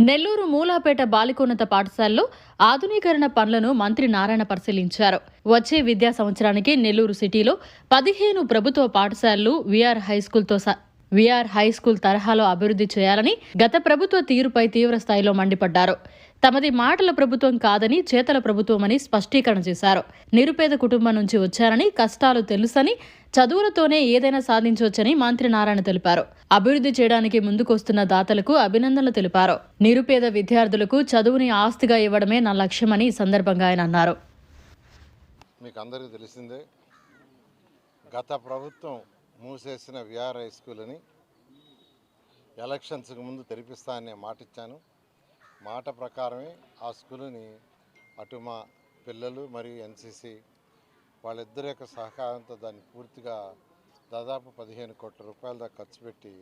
నెల్లూరు మూలాపేట బాలికోన్నత పాఠశాలలో ఆధునీకరణ పనులను మంత్రి నారాయణ పరిశీలించారు. వచ్చే విద్యా సంవత్సరానికి నెల్లూరు సిటీలో పదిహేను ప్రభుత్వ పాఠశాలలు విఆర్ హైస్కూల్తో విఆర్ హై స్కూల్ తరహాలో అభివృద్ధి చేయాలని గత ప్రభుత్వ తీరుపై తీవ్ర స్థాయిలో మండిపడ్డారు. తమది మాటల ప్రభుత్వం కాదని చేతల ప్రభుత్వమని స్పష్టీకరణ చేశారు. నిరుపేద కుటుంబం నుంచి వచ్చారని కష్టాలు తెలుసని చదువులతోనే ఏదైనా సాధించవచ్చని మంత్రి నారాయణ తెలిపారు. అభివృద్ధి చేయడానికి ముందుకొస్తున్న దాతలకు అభినందనలు తెలిపారు. నిరుపేద విద్యార్థులకు చదువుని ఆస్తిగా ఇవ్వడమే నా లక్ష్యమని ఈ సందర్భంగా ఆయన అన్నారు. మీకు అందరికీ తెలిసిందే గత ప్రభుత్వం మూసేసిన విఆర్ హై స్కూల్ అని ఎలక్షన్స్కి ముందు తెరిపిస్తానని మాట ఇచ్చాను. మాట ప్రకారమే ఆ స్కూలుని అటు మా పిల్లలు మరియు ఎన్సిసి వాళ్ళిద్దరి యొక్క సహకారంతో దాన్ని పూర్తిగా దాదాపు పదిహేను కోట్ల రూపాయల దాకా ఖర్చు పెట్టి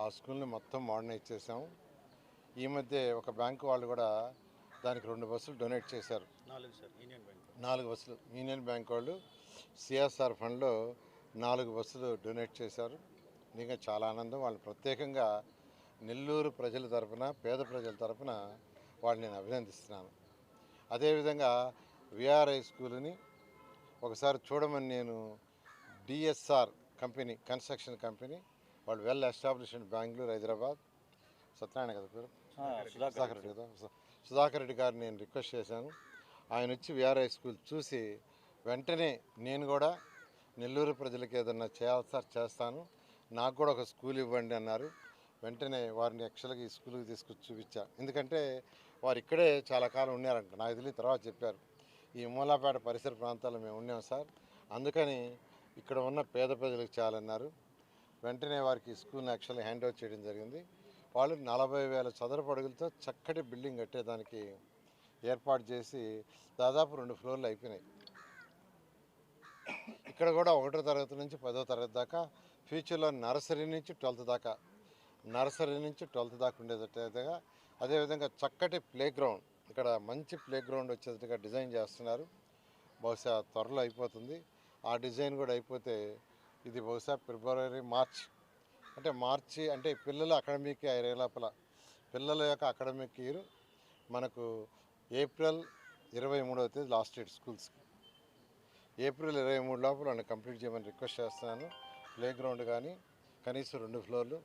ఆ స్కూల్ని మొత్తం మోడర్నైజ్ చేసాము ఈ మధ్య ఒక బ్యాంకు వాళ్ళు కూడా దానికి రెండు బస్సులు డొనేట్ చేశారు. నాలుగు సార్ యూనియన్ బ్యాంక్ నాలుగు బస్సులు. యూనియన్ బ్యాంక్ వాళ్ళు సిఎస్ఆర్ ఫండ్లో నాలుగు బస్సులు డొనేట్ చేశారు. ఇంకా చాలా ఆనందం. వాళ్ళు ప్రత్యేకంగా నెల్లూరు ప్రజల తరపున పేద ప్రజల తరపున వాళ్ళు నేను అభినందిస్తున్నాను. అదేవిధంగా విఆర్ఐ స్కూల్ని ఒకసారి చూడమని నేను D S R company construction company వాళ్ళు వెల్ ఎస్టాబ్లిష్డ్ బెంగళూరు హైదరాబాద్. సత్యనారాయణ కదా పేరు? సుధాకర్ రెడ్డి. కదా? సుధాకర్ రెడ్డి గారిని నేను రిక్వెస్ట్ చేశాను. ఆయన వచ్చి విఆర్ఐ స్కూల్ చూసి వెంటనే నేను కూడా నెల్లూరు ప్రజలకు ఏదన్నా చేయాలి సార్ చేస్తాను. నాకు కూడా ఒక స్కూల్ ఇవ్వండి అన్నారు. వెంటనే వారిని యాక్చువల్గా ఈ స్కూల్కి తీసుకొచ్చి చూపించా. ఎందుకంటే వారు ఇక్కడే చాలా కాలం ఉన్నారంట. నాకు తెలియదు తర్వాత చెప్పారు. ఈ మూలాపేట పరిసర ప్రాంతాల్లో మేము ఉన్నాం సార్. అందుకని ఇక్కడ ఉన్న పేద ప్రజలకు చేయాలన్నారు. వెంటనే వారికి స్కూల్ని యాక్చువల్లీ హ్యాండ్ ఓవర్ చేయడం జరిగింది. వాళ్ళు నలభై వేల చదరపు అడుగులతో చక్కటి బిల్డింగ్ కట్టేదానికి ఏర్పాటు చేసి దాదాపు రెండు ఫ్లోర్లు అయిపోయినాయి. ఇక్కడ కూడా ఒకటో తరగతి నుంచి పదో తరగతి దాకా ఫ్యూచర్లో నర్సరీ నుంచి ట్వెల్త్ దాకా నర్సరీ నుంచి ట్వెల్త్ దాకా ఉండేటట్టుగా అదేవిధంగా చక్కటి ప్లే గ్రౌండ్ ఇక్కడ మంచి ప్లే గ్రౌండ్ వచ్చేటట్టుగా డిజైన్ చేస్తున్నారు. బహుశా త్వరలో అయిపోతుంది. ఆ డిజైన్ కూడా అయిపోతే ఇది బహుశా ఫిబ్రవరి మార్చ్ అంటే మార్చి అంటే పిల్లల అకాడమిక్ ఇయర్ లోపల పిల్లల యొక్క అకాడమిక్ ఇయర్ మనకు ఏప్రిల్ ఇరవై మూడవ తేదీ లాస్ట్ డేట్ స్కూల్స్కి. ఏప్రిల్ ఇరవై మూడు లోపల నన్ను కంప్లీట్ చేయమని రిక్వెస్ట్ చేస్తున్నాను. ప్లే గ్రౌండ్ కానీ కనీసం రెండు ఫ్లోర్లు.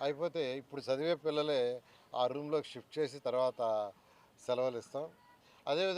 అయిపోతే ఇప్పుడు చదివే పిల్లలే ఆ రూమ్లోకి షిఫ్ట్ చేసి తర్వాత సెలవులు ఇస్తాం. అదేవిధంగా